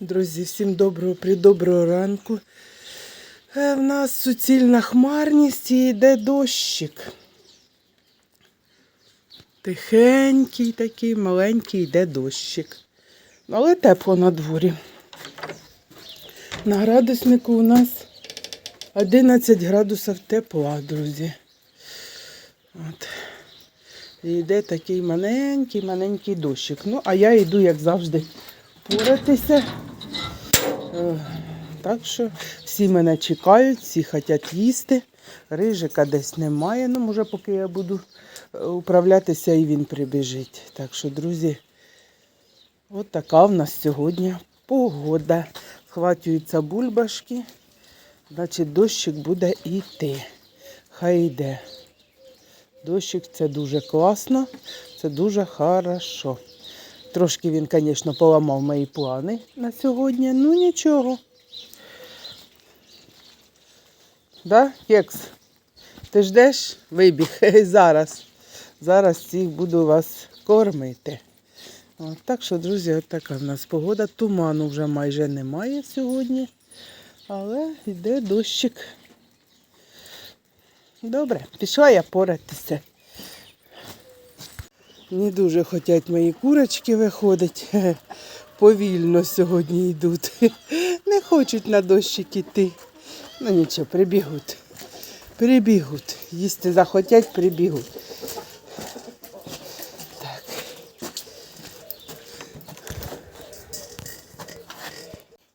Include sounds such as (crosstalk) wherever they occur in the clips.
Друзі, всім доброго придоброго ранку. Е, В нас суцільна хмарність і йде дощик. Тихенький такий, маленький йде дощик. Але тепло на дворі. На градуснику у нас 11 градусів тепла, друзі. От. Йде такий маленький, маленький дощик. Ну, а я йду, як завжди, поратися. Так що всі мене чекають, всі хочуть їсти. Рижика десь немає. Ну, може, поки я буду е, управлятися, і він прибіжить. Так що, друзі, от така в нас сьогодні погода. Схватюються бульбашки, значить дощик буде йти. Хай йде. Дощик це дуже класно, це дуже хорошо. Трошки він, звісно, поламав мої плани на сьогодні, ну нічого. Да, Кекс? Ти ждеш? Вибіг (laughs) зараз. Зараз всіх буду вас кормити. От, так що, друзі, от така в нас погода. Туману вже майже немає сьогодні, але йде дощик. Добре, пішла я поратися. Не дуже хочуть мої курочки виходить. (laughs) Повільно сьогодні йдуть. (laughs) Не хочуть на дощик іти. Ну нічого, прибігуть. Прибігуть. Їсти захотять, прибігуть. Так.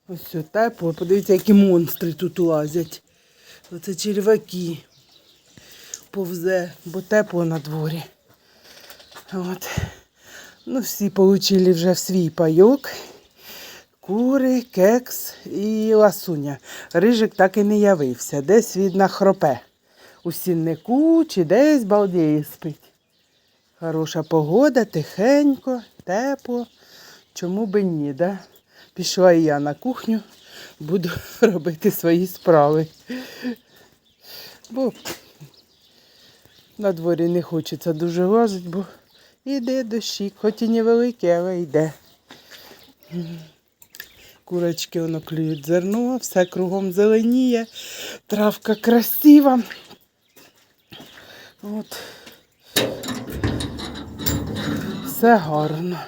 Ось тепло. Подивіться, які монстри тут лазять. Оце черваки повзе, бо тепло на дворі. От. Ну, всі отримали вже свій пайок. Кури, кекс і ласуня. Рижик так і не явився. Десь видно хропе. У сіннику чи десь балдіє спить. Хороша погода, тихенько, тепло. Чому би ні, да? Пішла і я на кухню, буду (laughs) робити свої справи. Бо на дворі не хочеться дуже лазити, бо йде дощик, хоч і невеликий, але йде. Курочки воно клюють зерно, все кругом зеленіє, травка красива. От. Все гарно.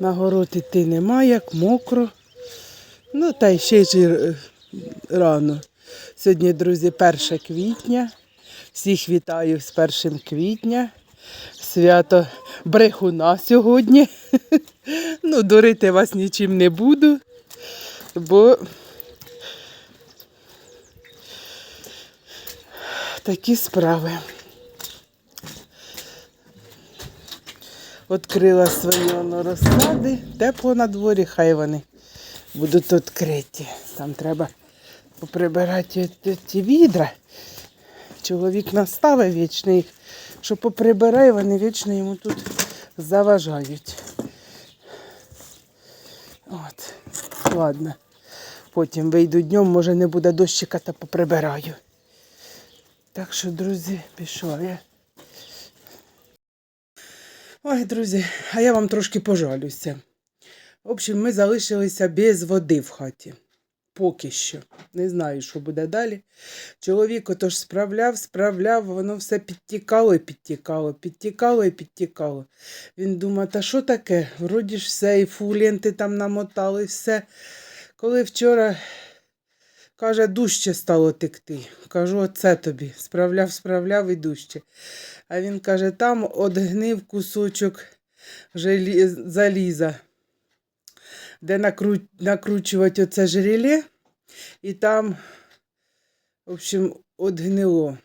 На город іти немає, як мокро. Ну, та й ще ж е, рано. Сьогодні, друзі, 1 квітня. Всіх вітаю з 1 квітня. Свято брехуна сьогодні. (laughs) Ну, дурити вас нічим не буду, бо такі справи. Відкрила свої розсади, тепло на дворі, хай вони будуть відкриті. Там треба поприбирати ті відра. Чоловік наставив вічно їх, що поприбирай, вони вічно йому тут заважають. От, ладно. Потім вийду днем, може не буде дощика, та поприбираю. Так що, друзі, пішла я. Ой, друзі, а я вам трошки пожалюся. В общем, ми залишилися без води в хаті. Поки що. Не знаю, що буде далі. Чоловік отож справляв, справляв, воно все підтікало і підтікало, підтікало і підтікало. Він думає, та що таке? Вроді ж все, і фуленти там намотали, все. Коли вчора, каже, дужче стало текти. Кажу, оце тобі. Справляв, справляв і дужче. А він каже, там одгнив кусочок заліза, де накру... накручувати оце жереле, і там, в общем, одгнило.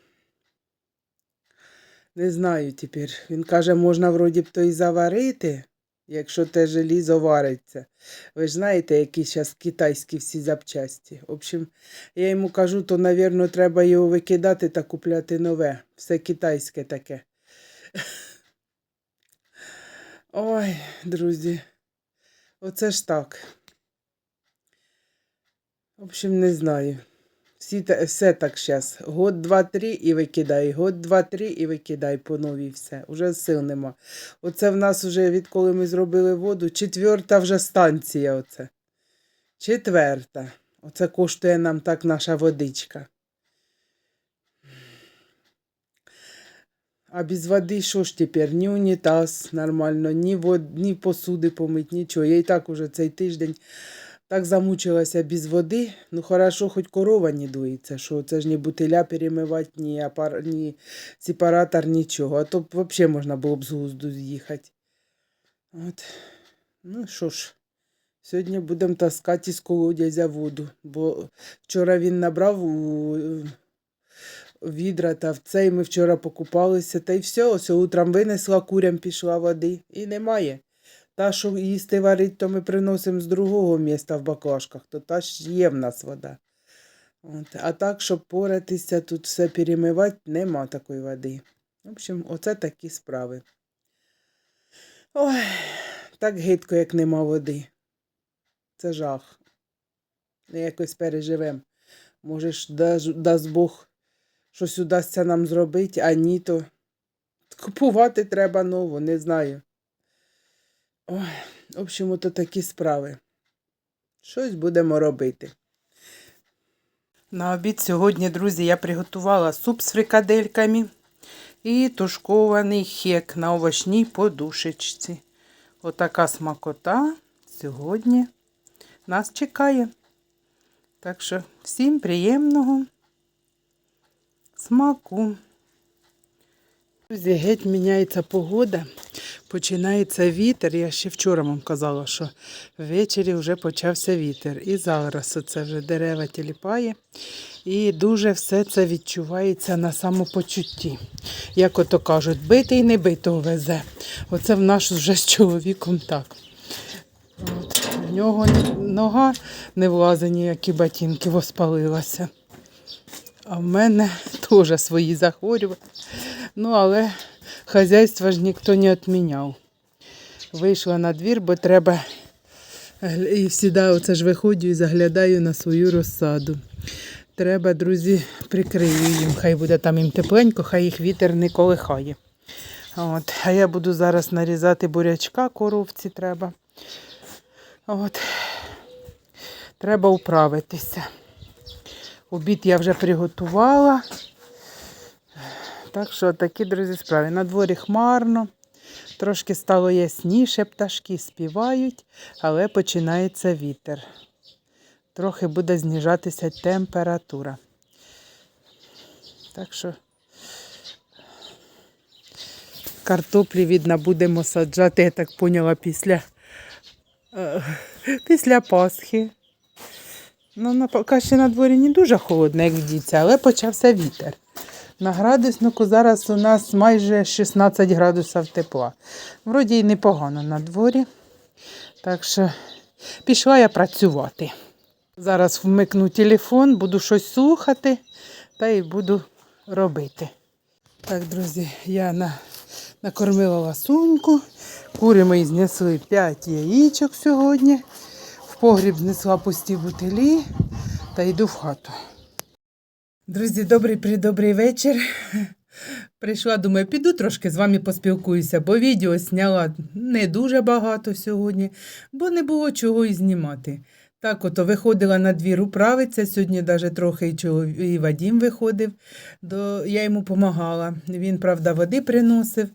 Не знаю тепер. Він каже, можна вроді б то і заварити, якщо те желізо вариться. Ви ж знаєте, які зараз китайські всі запчасті. В общем, я йому кажу, то, мабуть, треба його викидати та купляти нове. Все китайське таке. (laughs) Ой, друзі, оце ж так. В общем, не знаю. Всі, все так зараз. Год, два, три і викидай. Год, два, три і викидай по новій все. Уже сил нема. Оце в нас вже, відколи ми зробили воду, четверта вже станція. Оце. Четверта. Оце коштує нам так наша водичка. А без води що ж тепер? Ні унітаз нормально, ні, вод, ні посуди помить, нічого. Я і так уже цей тиждень так замучилася без води. Ну, хорошо, хоч корова не дується, що це ж ні бутиля перемивати, ні, апар... ні сепаратор, нічого. А то б взагалі можна було б з глузду з'їхати. От. Ну що ж, сьогодні будемо таскати із колодязя воду, бо вчора він набрав у відра та в цей ми вчора покупалися, та й все, ось утром винесла, курям пішла води і немає. Та, що їсти варить, то ми приносимо з другого міста в баклажках, то та ж є в нас вода. От. А так, щоб поратися, тут все перемивати, нема такої води. В общем, оце такі справи. Ой, так гидко, як нема води. Це жах. Ну, Якось переживемо. Може дасть Бог, щось удасться нам зробити, а ні, то купувати треба нову, не знаю. Ой, в общем, ото такі справи. Щось будемо робити. На обід сьогодні, друзі, я приготувала суп з фрикадельками і тушкований хек на овочній подушечці. Отака смакота сьогодні нас чекає. Так що всім приємного смаку. Друзі, геть міняється погода, починається вітер. Я ще вчора вам казала, що ввечері вже почався вітер. І зараз оце вже дерева тіліпає. І дуже все це відчувається на самопочутті. Як ото кажуть, битий не битого везе. Оце в нас вже з чоловіком так. От. В нього нога не влазить, ніякі ботинки воспалилася. А в мене теж свої захворювання. Ну, але хазяйство ж ніхто не відміняв. Вийшла на двір, бо треба. І завжди оце ж виходжу і заглядаю на свою розсаду. Треба, друзі, прикрию їм. Хай буде там їм тепленько, хай їх вітер не колихає. От. А я буду зараз нарізати бурячка, коровці треба. От. Треба управитися. Обід я вже приготувала. Так що такі, друзі, справи. На дворі хмарно, трошки стало ясніше, пташки співають, але починається вітер. Трохи буде знижатися температура. Так що картоплі, видно, будемо саджати, я так поняла, після, е, після Пасхи. Ну, поки ще на дворі не дуже холодно, як вдіться, але почався вітер. На градуснику зараз у нас майже 16 градусів тепла. Вроді й непогано на дворі. Так що пішла я працювати. Зараз вмикну телефон, буду щось слухати та й буду робити. Так, друзі, я на, накормила ласуньку. Кури мої знесли 5 яєчок сьогодні. Погріб знесла пусті бутилі та йду в хату. Друзі, добрий придобрий вечір. Прийшла, думаю, піду трошки з вами поспілкуюся, бо відео зняла не дуже багато сьогодні, бо не було чого і знімати. Так, ото виходила на двір управитися. Сьогодні навіть трохи і Вадім виходив, до, я йому допомагала. Він, правда, води приносив,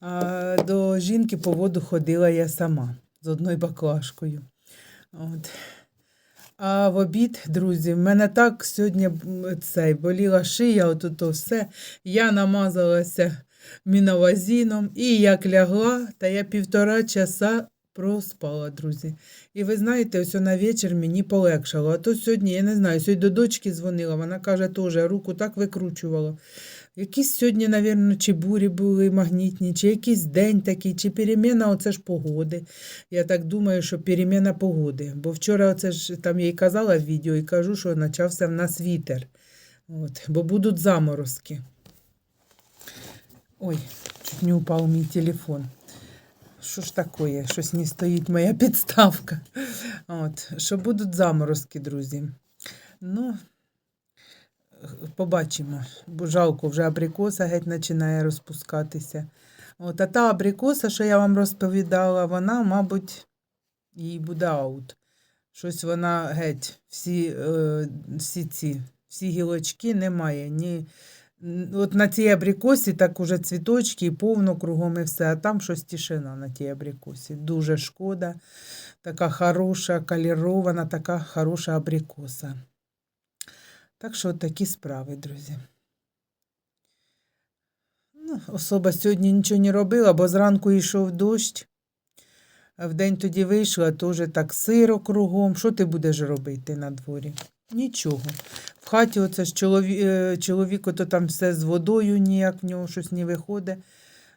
а до жінки по воду ходила я сама з одною баклажкою. От. А в обід, друзі, в мене так сьогодні цей, боліла шия, от все. Я намазалася міновазіном і як лягла, та я півтора часа проспала, друзі. І ви знаєте, ось на вечір мені полегшало. А то сьогодні, я не знаю, сьогодні до дочки дзвонила, вона каже, теж руку так викручувала. Якісь сьогодні, мабуть, чи бурі були магнітні, чи якийсь день такий, чи переміна оце ж погоди. Я так думаю, що переміна погоди. Бо вчора оце ж там я й казала в відео і кажу, що почався в нас вітер. От, бо будуть заморозки. Ой, чуть не упав мій телефон. Що ж таке? Щось не стоїть моя (laughs) підставка. От, що будуть заморозки, друзі. Ну, Побачимо, бо жалко, вже абрикоса геть починає розпускатися. От, а та абрикоса, що я вам розповідала, вона, мабуть, їй буде аут. Щось вона геть, всі, е, всі ці, всі гілочки немає. Ні, от на цій абрикосі так уже цвіточки і повно кругом і все, а там щось тишина на тій абрикосі. Дуже шкода. Така хороша, калірована, така хороша абрикоса. Так що такі справи, друзі. Ну, особа сьогодні нічого не робила, бо зранку йшов дощ. А вдень тоді вийшла, теж так сиро кругом. Що ти будеш робити на дворі? Нічого. В хаті оце ж чолові... е, чоловіку то там все з водою ніяк в нього щось не виходить.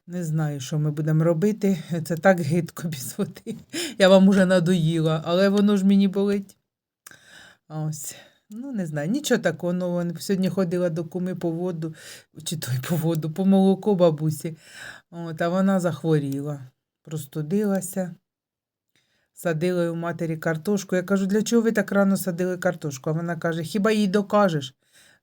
Не знаю, що ми будемо робити. Це так гидко без води. Я вам уже надоїла, але воно ж мені болить. Ось. Ну, не знаю, нічого такого нового. Сьогодні ходила до куми по воду, чи той по воду, по молоко бабусі. От, а вона захворіла, простудилася. Садила у матері картошку. Я кажу, для чого ви так рано садили картошку? А вона каже, хіба їй докажеш?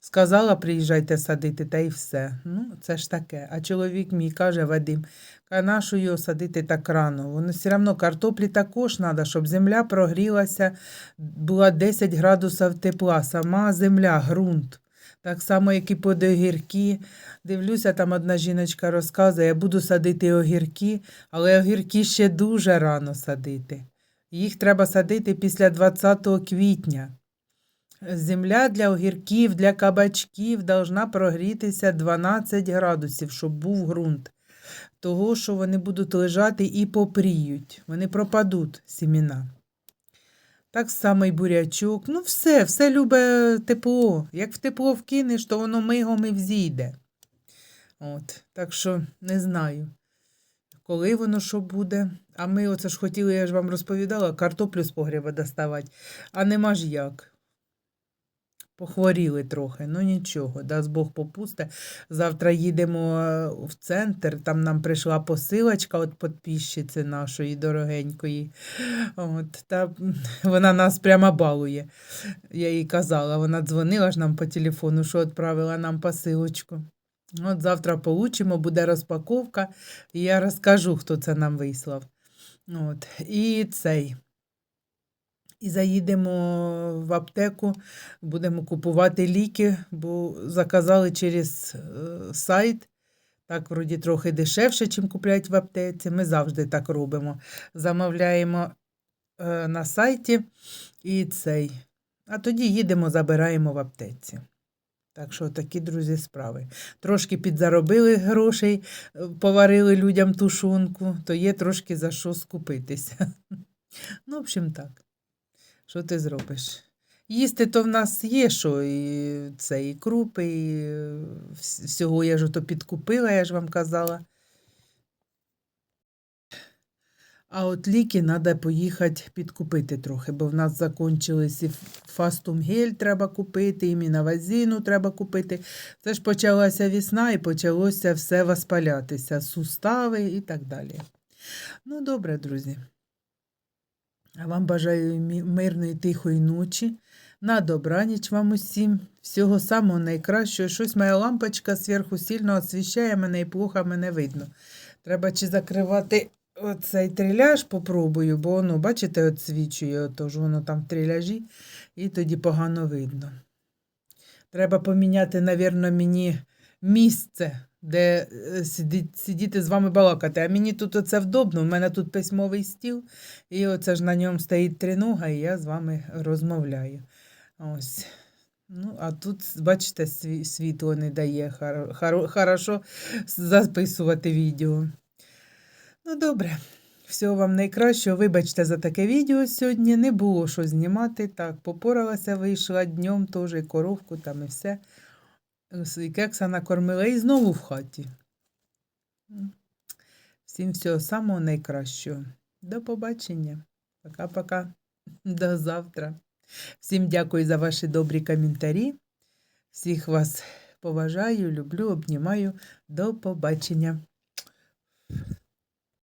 Сказала, приїжджайте садити, та й все. Ну, це ж таке. А чоловік мій каже, Вадим, «Ка його садити так рано? Воно все одно картоплі також треба, щоб земля прогрілася, була 10 градусів тепла, сама земля, ґрунт. Так само, як і під огірки. Дивлюся, там одна жіночка розказує, я буду садити огірки, але огірки ще дуже рано садити. Їх треба садити після 20 квітня. Земля для огірків, для кабачків должна прогрітися 12 градусів, щоб був ґрунт. Того, що вони будуть лежати і попріють. Вони пропадуть, сіміна. Так само і бурячок. Ну, все, все любе тепло. Як в тепло вкинеш, то воно мигом і взійде. От, так що не знаю, коли воно що буде. А ми оце ж хотіли, я ж вам розповідала, картоплю з погріба доставати, а нема ж як. Похворіли трохи, ну нічого, дасть Бог попусте. Завтра їдемо е, в центр, там нам прийшла посилочка від підписчиці нашої дорогенької. От, та (laughs) вона нас прямо балує. Я їй казала, вона дзвонила ж нам по телефону, що відправила нам посилочку. От завтра получимо, буде розпаковка, і я розкажу, хто це нам вислав. От. І цей. І заїдемо в аптеку, будемо купувати ліки, бо заказали через е, сайт. Так, вроді, трохи дешевше, чим купляють в аптеці. Ми завжди так робимо. Замовляємо е, на сайті і цей. А тоді їдемо, забираємо в аптеці. Так що такі, друзі, справи. Трошки підзаробили грошей, е, поварили людям тушонку, то є трошки за що скупитися. (laughs) Ну, в общем, так. Що ти зробиш? Їсти то в нас є, що і це і крупи, і е, всього я ж то підкупила, я ж вам казала. А от ліки треба поїхати підкупити трохи, бо в нас закончились і фастум гель треба купити, і мінавазину треба купити. Це ж почалася весна і почалося все воспалятися, сустави і так далі. Ну, добре, друзі. А вам бажаю мирної тихої ночі. На добраніч вам усім. Всього самого найкращого. Щось моя лампочка зверху сильно освіщає мене і плохо мене видно. Треба чи закривати оцей триляж, попробую, бо воно, бачите, освічує, отож воно там в триляжі, і тоді погано видно. Треба поміняти, навірно, мені місце, де е, сидіти з вами балакати. А мені тут оце вдобно. У мене тут письмовий стіл, і оце ж на ньому стоїть тринога, і я з вами розмовляю. Ось. Ну, а тут, бачите, світло не дає хоро- хоро- хорошо записувати відео. Ну, добре. Всього вам найкращого. Вибачте за таке відео сьогодні. Не було що знімати. Так, попоралася, вийшла днем теж і коровку там і все. І кекса накормила і знову в хаті. Всім всього самого найкращого. До побачення. Пока-пока. До завтра. Всім дякую за ваші добрі коментарі. Всіх вас поважаю, люблю, обнімаю. До побачення.